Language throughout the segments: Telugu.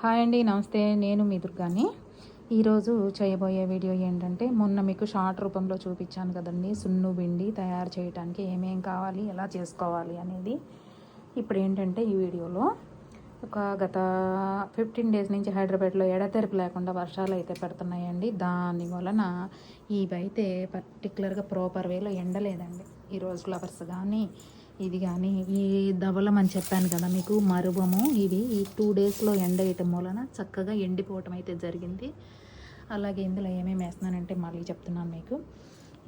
హాయ్ అండి నమస్తే. నేను మీ దుర్గాని. ఈరోజు చేయబోయే వీడియో ఏంటంటే మొన్న మీకు షార్ట్ రూపంలో చూపించాను కదండి సున్ను పిండి తయారు చేయడానికి ఏమేం కావాలి ఎలా చేసుకోవాలి అనేది. ఇప్పుడు ఏంటంటే ఈ వీడియోలో ఒక గత ఫిఫ్టీన్ డేస్ నుంచి హైదరాబాద్లో ఎడతెరిపి లేకుండా వర్షాలు అయితే పెడుతున్నాయండి. దాని వలన ఇవైతే పర్టికులర్గా ప్రాపర్ వేలో ఎండలేదండి. ఈరోజు ఫ్లవర్స్ కానీ ఇది కానీ ఈ దవలం అని చెప్పాను కదా మీకు మరువము. ఇవి ఈ టూ డేస్లో ఎండ వేయటం వలన చక్కగా ఎండిపోవటం అయితే జరిగింది. అలాగే ఇందులో ఏమేమి వేస్తున్నానంటే మళ్ళీ చెప్తున్నాను మీకు.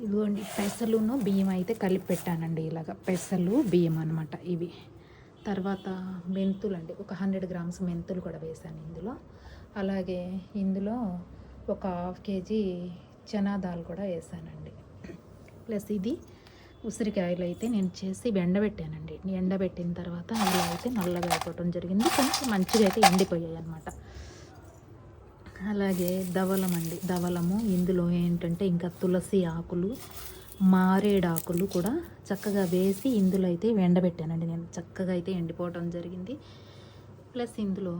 ఇదిగోండి పెసలును బియ్యం అయితే కలిపి పెట్టానండి ఇలాగ. పెసలు బియ్యం అనమాట ఇవి. తర్వాత మెంతులు అండి ఒక హండ్రెడ్ గ్రామ్స్ మెంతులు కూడా వేసాను ఇందులో. అలాగే ఇందులో ఒక హాఫ్ కేజీ చనా దాల్ కూడా వేసానండి ప్లస్ ఇది ఉసిరికాయలు అయితే నేను చేసి ఎండబెట్టానండి. ఎండబెట్టిన తర్వాత అందులో అయితే నల్లగా అయిపోవడం జరిగింది. కొంచెం మంచిగా అయితే ఎండిపోయాయి అనమాట అలాగే ధవలం అండి ధవలము ఇందులో ఏంటంటే ఇంకా తులసి ఆకులు మారేడాకులు కూడా చక్కగా వేసి ఇందులో అయితే ఎండబెట్టానండి నేను. చక్కగా అయితే ఎండిపోవడం జరిగింది. ప్లస్ ఇందులో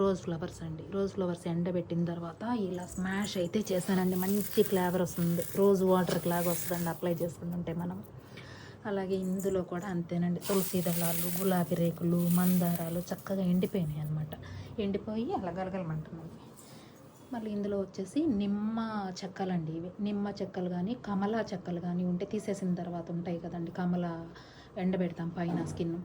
రోజ్ ఫ్లవర్స్ అండి. రోజ్ ఫ్లవర్స్ ఎండబెట్టిన తర్వాత ఇలా స్మాష్ అయితే చేశానండి. మంచి ఫ్లేవర్ వస్తుంది. రోజ్ వాటర్ లాగా వస్తుందండి అప్లై చేసుకుంటుంటే మనం. అలాగే ఇందులో కూడా అంతేనండి. తులసి దళాలు గులాబీ రేకులు మందారాలు చక్కగా ఎండిపోయినాయి అనమాట ఎండిపోయి అలగలగలమంటున్నాయి మళ్ళీ ఇందులో వచ్చేసి నిమ్మ చెక్కలండి ఇవి. నిమ్మ చెక్కలు కానీ కమలా చెక్కలు కానీ ఉంటే తీసేసిన తర్వాత ఉంటాయి కదండి. కమల ఎండబెడతాం పైన స్కిన్.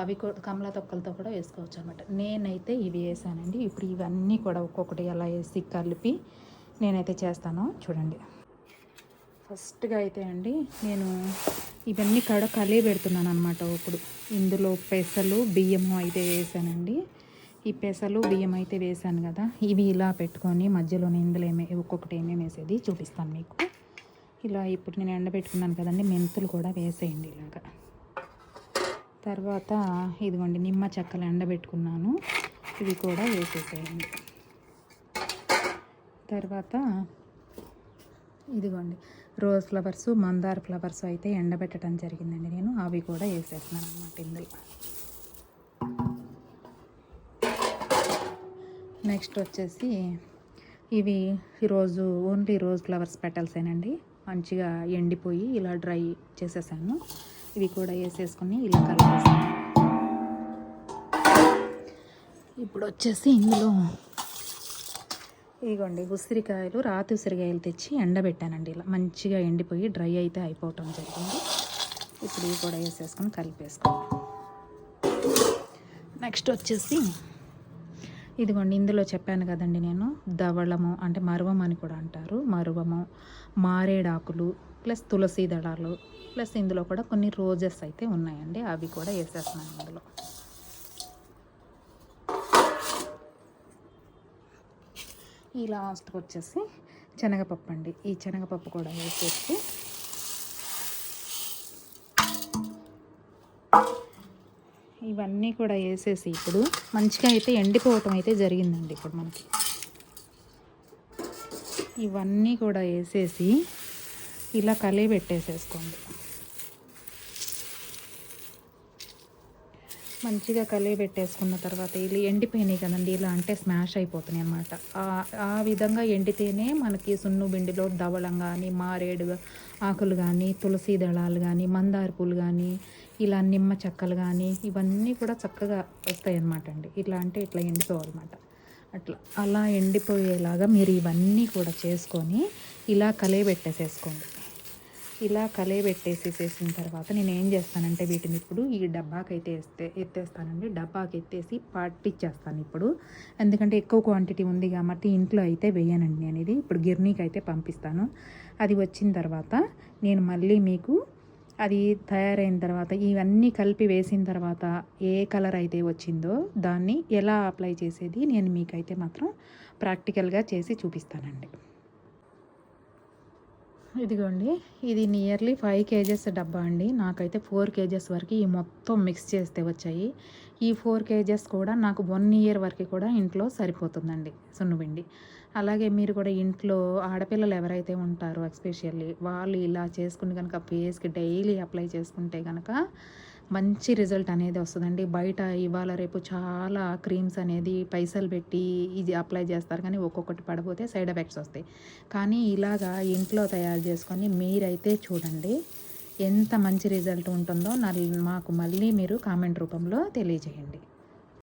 అవి కూడా కమలా తొక్కలతో కూడా వేసుకోవచ్చు అనమాట నేనైతే ఇవి వేసానండి. ఇప్పుడు ఇవన్నీ కూడా ఒక్కొక్కటి అలా వేసి కలిపి నేనైతే చేస్తాను. చూడండి. ఫస్ట్గా అయితే అండి నేను ఇవన్నీ కడ కలిగి పెడుతున్నాను అనమాట ఇప్పుడు. ఇందులో పెసలు బియ్యము అయితే వేసానండి. ఈ పెసలు బియ్యం అయితే వేసాను కదా. ఇవి ఇలా పెట్టుకొని మధ్యలోనే ఇందులో ఏమే ఒక్కొక్కటి ఏమేమి వేసేది చూపిస్తాను మీకు. ఇలా ఇప్పుడు నేను ఎండబెట్టుకున్నాను కదండి మెంతులు కూడా వేసేయండి ఇలాగా. తర్వాత ఇదిగోండి నిమ్మ చెక్కలు ఎండబెట్టుకున్నాను. ఇవి కూడా వేసేసేయండి. తర్వాత ఇదిగోండి రోజ్ ఫ్లవర్స్ మందార ఫ్లవర్స్ అయితే ఎండబెట్టడం జరిగిందండి. నేను అవి కూడా వేసేస్తున్నాను అనమాట ఇందులో. నెక్స్ట్ వచ్చేసి ఇవి ఈరోజు ఓన్లీ రోజ్ ఫ్లవర్స్ పెటల్సేనండి. మంచిగా ఎండిపోయి ఇలా డ్రై చేసేసాను. ఇవి కూడా వేసేసుకొని ఇలా కలిపేసాను ఇప్పుడు వచ్చేసి ఇందులో ఇదిగోండి ఉసిరికాయలు రాతి ఉసిరికాయలు తెచ్చి ఎండబెట్టానండి ఇలా. మంచిగా ఎండిపోయి డ్రై అయితే అయిపోవటం జరిగింది. ఇప్పుడు ఇవి కూడా వేసేసుకొని కలిపేసుకోండి నెక్స్ట్ వచ్చేసి ఇదిగోండి ఇందులో చెప్పాను కదండి నేను ధవళము అంటే మరువం అని కూడా అంటారు. మరువము మారేడాకులు ప్లస్ తులసి దళాలు ప్లస్ ఇందులో కూడా కొన్ని రోజెస్ అయితే ఉన్నాయండి. అవి కూడా వేసేస్తున్నాను ఇందులో. ఈ లాస్ట్కి వచ్చేసి శనగపప్పు అండి. ఈ శనగపప్పు కూడా వేసేసి ఇవన్నీ కూడా వేసేసి ఇప్పుడు మంచిగా అయితే ఎండిపోవటం అయితే జరిగిందండి ఇప్పుడు మనకి. ఇవన్నీ కూడా వేసేసి ఇలా కలిగి మంచిగా కలిగి పెట్టేసుకున్న తర్వాత ఇలా ఎండిపోయినాయి కదండి ఇలా అంటే స్మాష్ అయిపోతున్నాయి అన్నమాట. ఆ విధంగా ఎండితేనే మనకి సున్ను బిండిలో దవళం కానీ మారేడు ఆకులు కానీ తులసి దళాలు కానీ మందార పూలు కానీ ఇలా నిమ్మ చెక్కలు కానీ ఇవన్నీ కూడా చక్కగా వస్తాయి అన్నమాట అండి. ఇట్లా అంటే ఇట్లా ఎండిపోవాలన్నమాట అట్లా అలా ఎండిపోయేలాగా మీరు ఇవన్నీ కూడా చేసుకొని ఇలా కలే పెట్టేసేసుకోండి. ఇలా కలే పెట్టేసేసేసిన తర్వాత నేను ఏం చేస్తానంటే వీటిని ఇప్పుడు ఈ డబ్బాకి అయితే వేస్తే ఎత్తేస్తానండి. డబ్బాకి ఎత్తేసి పట్టిచ్చేస్తాను ఇప్పుడు. ఎందుకంటే ఎక్కువ క్వాంటిటీ ఉంది కాబట్టి ఇంట్లో అయితే వేయనండి నేను ఇది ఇప్పుడు గిర్నీకి అయితే పంపిస్తాను. అది వచ్చిన తర్వాత నేను మళ్ళీ మీకు అది తయారైన తర్వాత ఇవన్నీ కలిపి వేసిన తర్వాత ఏ కలర్ అయితే వచ్చిందో దాన్ని ఎలా అప్లై చేసేది నేను మీకైతే మాత్రం ప్రాక్టికల్గా చేసి చూపిస్తానండి. ఇదిగోండి ఇది నియర్లీ ఫైవ్ కేజెస్ డబ్బా అండి. నాకైతే ఫోర్ కేజెస్ వరకు ఈ మొత్తం మిక్స్ చేస్తే వచ్చాయి. ఈ ఫోర్ కేజెస్ కూడా నాకు వన్ ఇయర్ వరకు కూడా ఇంట్లో సరిపోతుందండి. సున్నుపిండి అలాగే మీరు కూడా ఇంట్లో ఆడపిల్లలు ఎవరైతే ఉంటారో ఎక్స్పెషల్లీ వాళ్ళు ఇలా చేసుకుని కనుక ఫేస్కి డైలీ అప్లై చేసుకుంటే కనుక మంచి రిజల్ట్ అనేది వస్తుందండి. బయట ఇవాళ రేపు చాలా క్రీమ్స్ అనేది పైసలు పెట్టి ఇది అప్లై చేస్తారు. కానీ ఒక్కొక్కటి పడబోతే సైడ్ ఎఫెక్ట్స్ వస్తాయి. కానీ ఇలాగా ఇంట్లో తయారు చేసుకొని మీరైతే చూడండి ఎంత మంచి రిజల్ట్ ఉంటుందో. నా మాకు మళ్ళీ మీరు కామెంట్ రూపంలో తెలియజేయండి.